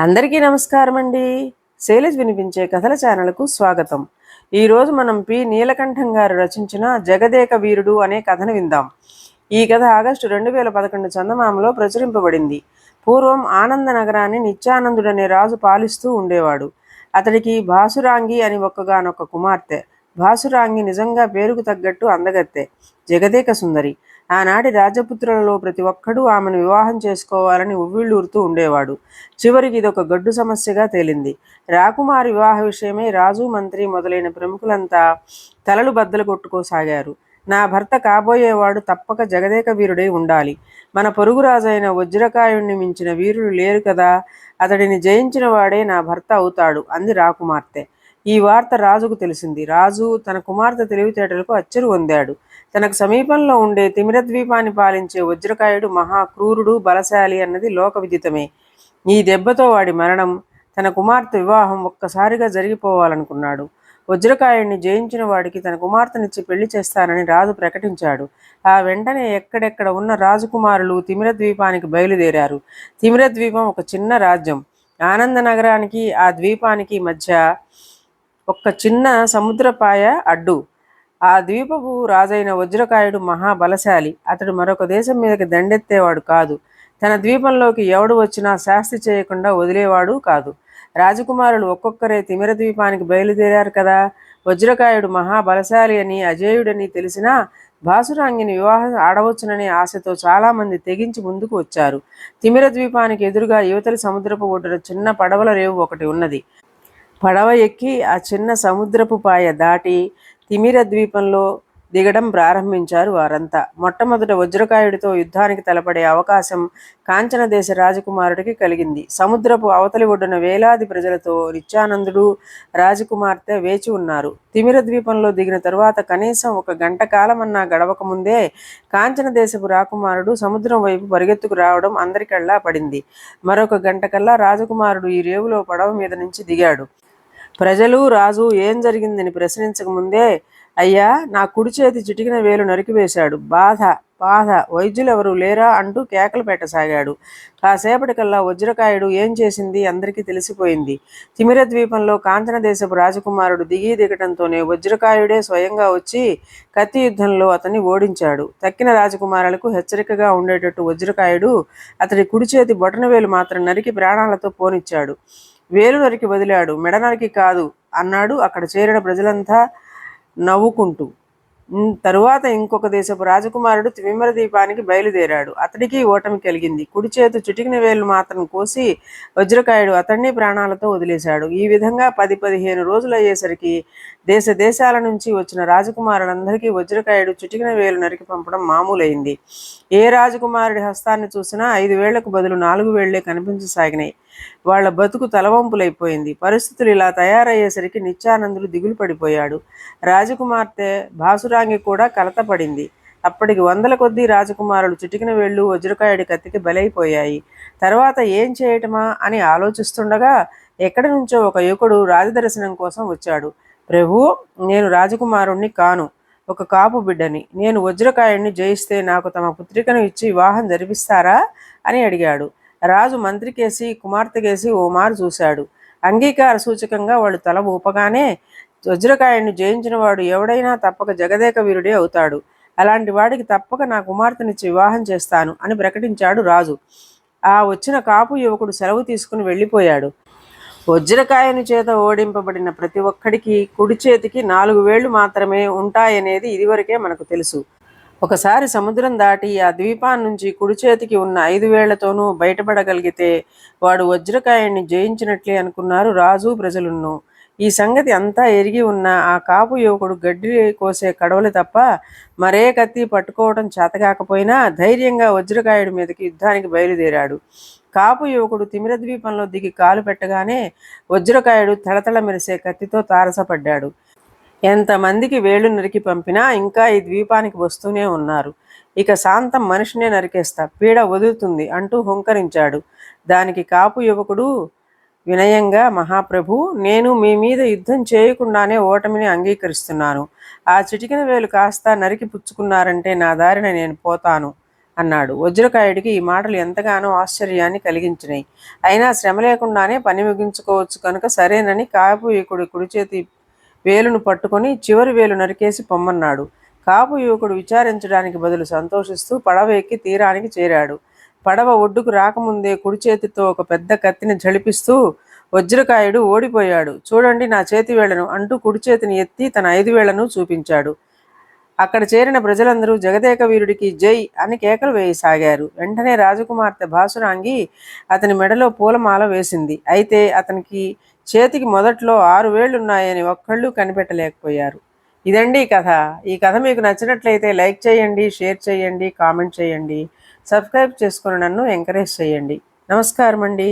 అందరికీ నమస్కారం అండి. శైలజ్ వినిపించే కథల ఛానల్కు స్వాగతం. ఈరోజు మనం పి. నీలకంఠం గారు రచించిన జగదేక వీరుడు అనే కథను విందాం. ఈ కథ ఆగస్టు రెండు వేల పదకొండు చందమామలో ప్రచురింపబడింది. పూర్వం ఆనంద నగరాన్ని నిత్యానందుడనే రాజు పాలిస్తూ ఉండేవాడు. అతడికి భాసురాంగి అని ఒక్కగానొక్క కుమార్తె. భాసురాంగి నిజంగా పేరుకు తగ్గట్టు అందగత్తె. జగదేక సుందరి. ఆనాటి రాజపుత్రులలో ప్రతి ఒక్కడూ ఆమెను వివాహం చేసుకోవాలని ఉవ్విళ్ళూరుతూ ఉండేవాడు. చివరికి ఇదొక గడ్డు సమస్యగా తేలింది. రాకుమారి వివాహ విషయమై రాజు మంత్రి మొదలైన ప్రముఖులంతా తలలు బద్దలు కొట్టుకోసాగారు. నా భర్త కాబోయేవాడు తప్పక జగదేక వీరుడై ఉండాలి. మన పొరుగురాజైన వజ్రకాయుణ్ణి మించిన వీరులు లేరు కదా. అతడిని జయించిన వాడే నా భర్త అవుతాడు అంది రాకుమార్తె. ఈ వార్త రాజుకు తెలిసింది. రాజు తన కుమార్తె తెలివితేటలకు అచ్చరు పొందాడు. తనకు సమీపంలో ఉండే తిమిర ద్వీపాన్ని పాలించే వజ్రకాయుడు మహా క్రూరుడు బలశాలి అన్నది లోక విదితమే. ఈ దెబ్బతో వాడి మరణం తన కుమార్తె వివాహం ఒక్కసారిగా జరిగిపోవాలనుకున్నాడు. వజ్రకాయుడిని జయించిన వాడికి తన కుమార్తెనిచ్చి పెళ్ళి చేస్తానని రాజు ప్రకటించాడు. ఆ వెంటనే ఎక్కడెక్కడ ఉన్న రాజకుమారులు తిమిర ద్వీపానికి బయలుదేరారు. తిమిర ద్వీపం ఒక చిన్న రాజ్యం. ఆనంద నగరానికి ఆ ద్వీపానికి మధ్య ఒక్క చిన్న సముద్రపాయ అడ్డు. ఆ ద్వీపపు రాజైన వజ్రకాయుడు మహాబలశాలి. అతడు మరొక దేశం మీదకి దండెత్తేవాడు కాదు. తన ద్వీపంలోకి ఎవడు వచ్చినా శాస్తి చేయకుండా వదిలేవాడు కాదు. రాజకుమారులు ఒక్కొక్కరే తిమిర ద్వీపానికి బయలుదేరారు కదా. వజ్రకాయుడు మహాబలశాలి అని అజేయుడని తెలిసినా భాసురాంగిని వివాహం ఆడవచ్చుననే ఆశతో చాలామంది తెగించి ముందుకు వచ్చారు. తిమిర ద్వీపానికి ఎదురుగా యువతలి సముద్రపు ఒడ్డున చిన్న పడవల రేవు ఒకటి ఉన్నది. పడవ ఎక్కి ఆ చిన్న సముద్రపు పాయ దాటి తిమిర ద్వీపంలో దిగడం ప్రారంభించారు వారంతా. మొట్టమొదట వజ్రకాయుడితో యుద్ధానికి తలపడే అవకాశం కాంచన దేశ రాజకుమారుడికి కలిగింది. సముద్రపు అవతలి ఒడ్డున వేలాది ప్రజలతో నిత్యానందుడు రాజకుమార్తె వేచి ఉన్నారు. తిమిర ద్వీపంలో దిగిన తరువాత కనీసం ఒక గంట కాలమన్నా గడవక ముందే కాంచన దేశపు రాకుమారుడు సముద్రం వైపు పరిగెత్తుకు రావడం అందరికల్లా పడింది. మరొక గంట కల్లా రాజకుమారుడు ఈ రేవులో పడవ మీద నుంచి దిగాడు. ప్రజలు రాజు ఏం జరిగిందని ప్రశ్నించక ముందే అయ్యా నా కుడి చేతి చిటికిన వేలు నరికివేశాడు బాధ బాధ. వైద్యులెవరు లేరా అంటూ కేకలు పెట్టసాగాడు కాసేపటికల్లా వజ్రకాయుడు ఏం చేసింది అందరికీ తెలిసిపోయింది. తిమిర ద్వీపంలో కాంచన దేశపు రాజకుమారుడు దిగి దిగటంతోనే వజ్రకాయుడే స్వయంగా వచ్చి కత్తి యుద్ధంలో అతన్ని ఓడించాడు. తక్కిన రాజకుమారులకు హెచ్చరికగా ఉండేటట్టు వజ్రకాయుడు అతడి కుడి చేతి బొటనవేలు మాత్రం నరికి ప్రాణాలతో పోనిచ్చాడు. వేలు నరికి వదిలాడు. మెడ నరికి కాదు అన్నాడు అక్కడ చేరిన ప్రజలంతా నవ్వుకుంటూ. తరువాత ఇంకొక దేశపు రాజకుమారుడు తిమిమర దీపానికి బయలుదేరాడు. అతడికి ఓటమి కలిగింది. కుడి చేతు చిటికిన వేలు మాత్రం కోసి వజ్రకాయుడు అతన్ని ప్రాణాలతో వదిలేశాడు. ఈ విధంగా పది పదిహేను రోజులు అయ్యేసరికి దేశ దేశాల నుంచి వచ్చిన రాజకుమారులందరికీ వజ్రకాయుడు చిటికిన వేలు నరికి పంపడం మామూలైంది. ఏ రాజకుమారుడి హస్తాన్ని చూసినా ఐదు వేళ్ళకు బదులు నాలుగు వేళ్ళే కనిపించసాగినాయి వాళ్ళ బతుకు తలవంపులైపోయింది. పరిస్థితులు ఇలా తయారయ్యేసరికి నిత్యానందులు దిగులు పడిపోయాడు. రాజకుమార్తె భాసురాంగి కూడా కలతపడింది అప్పటికి వందల కొద్దీ రాజకుమారులు చిటికిన వేళ్ళు వజ్రకాయుడి కత్తికి బలైపోయాయి. తర్వాత ఏం చేయటమా అని ఆలోచిస్తుండగా ఎక్కడి నుంచో ఒక యువకుడు రాజదర్శనం కోసం వచ్చాడు. ప్రభు నేను రాజకుమారుణ్ణి కాను. ఒక కాపు బిడ్డని. నేను వజ్రకాయుణ్ణి జయిస్తే నాకు తమ పుత్రికను ఇచ్చి వివాహం జరిపిస్తారా? అని అడిగాడు. రాజు మంత్రికేసి కుమార్తెకేసి ఓమారు చూశాడు. అంగీకార సూచకంగా వాళ్ళు తల ఊపగానే వజ్రకాయుణ్ణి జయించిన వాడు ఎవడైనా తప్పక జగదేక వీరుడే అవుతాడు. అలాంటి వాడికి తప్పక నా కుమార్తెనిచ్చి వివాహం చేస్తాను అని ప్రకటించాడు రాజు. ఆ వచ్చిన కాపు యువకుడు సెలవు తీసుకుని వెళ్ళిపోయాడు. వజ్రకాయని చేత ఓడింపబడిన ప్రతి ఒక్కడికి కుడి చేతికి నాలుగు వేళ్ళు మాత్రమే ఉంటాయనేది ఇదివరకే మనకు తెలుసు. ఒకసారి సముద్రం దాటి ఆ ద్వీపాన్ని నుంచి కుడి చేతికి ఉన్న ఐదు వేళ్ళతోనూ బయటపడగలిగితే వాడు వజ్రకాయని జయించినట్లే అనుకున్నారు రాజు ప్రజలున్ను. ఈ సంగతి అంతా ఎరిగి ఉన్న ఆ కాపు యువకుడు గడ్డి కోసే కడవలు తప్ప మరే కత్తి పట్టుకోవడం చేతకాకపోయినా ధైర్యంగా వజ్రకాయుడి మీదకి యుద్ధానికి బయలుదేరాడు. కాపు యువకుడు తిమిరద్వీపంలో దిగి కాలు పెట్టగానే వజ్రకాయుడు తళతళ మెరిసే కత్తితో తారసపడ్డాడు. ఎంతమందికి వేళ్ళు నరికి పంపినా ఇంకా ఈ ద్వీపానికి వస్తూనే ఉన్నారు. ఇక శాంతం మనిషినే నరికేస్తా పీడ వదులుతుంది అంటూ హుంకరించాడు. దానికి కాపు యువకుడు వినయంగా మహాప్రభు నేను మీ మీద యుద్ధం చేయకుండానే ఓటమిని అంగీకరిస్తున్నాను. ఆ చిటికిన వేలు కాస్త నరికి పుచ్చుకున్నారంటే నా దారిన నేను పోతాను. అన్నాడు. వజ్రకాయుడికి ఈ మాటలు ఎంతగానో ఆశ్చర్యాన్ని కలిగించినాయి. అయినా శ్రమ లేకుండానే పని ముగించుకోవచ్చు కనుక సరేనని కాపు యువకుడి కుడి చేతి వేలును పట్టుకొని చివరి వేలు నరికేసి పొమ్మన్నాడు. కాపు యువకుడు విచారించడానికి బదులు సంతోషిస్తూ పడవ ఎక్కి తీరానికి చేరాడు. పడవ ఒడ్డుకు రాకముందే కుడి చేతితో ఒక పెద్ద కత్తిని జడిపిస్తూ వజ్రకాయుడు ఓడిపోయాడు. చూడండి నా చేతి వేళ్ళను అంటూ కుడి చేతిని ఎత్తి తన ఐదు వేళ్ళను చూపించాడు. అక్కడ చేరిన ప్రజలందరూ జగదేక వీరుడికి జై అని కేకలు వేయసాగారు. వెంటనే రాజకుమార్తె భాసురాంగి అతని మెడలో పూలమాల వేసింది. అయితే అతనికి చేతికి మొదట్లో ఆరు వేళ్ళున్నాయని ఒక్కళ్ళు కనిపెట్టలేకపోయారు. ఇదండి కథ. ఈ కథ మీకు నచ్చినట్లయితే లైక్ చేయండి షేర్ చేయండి కామెంట్ చేయండి సబ్స్క్రైబ్ చేసుకుని నన్ను ఎంకరేజ్ చేయండి. నమస్కారం అండి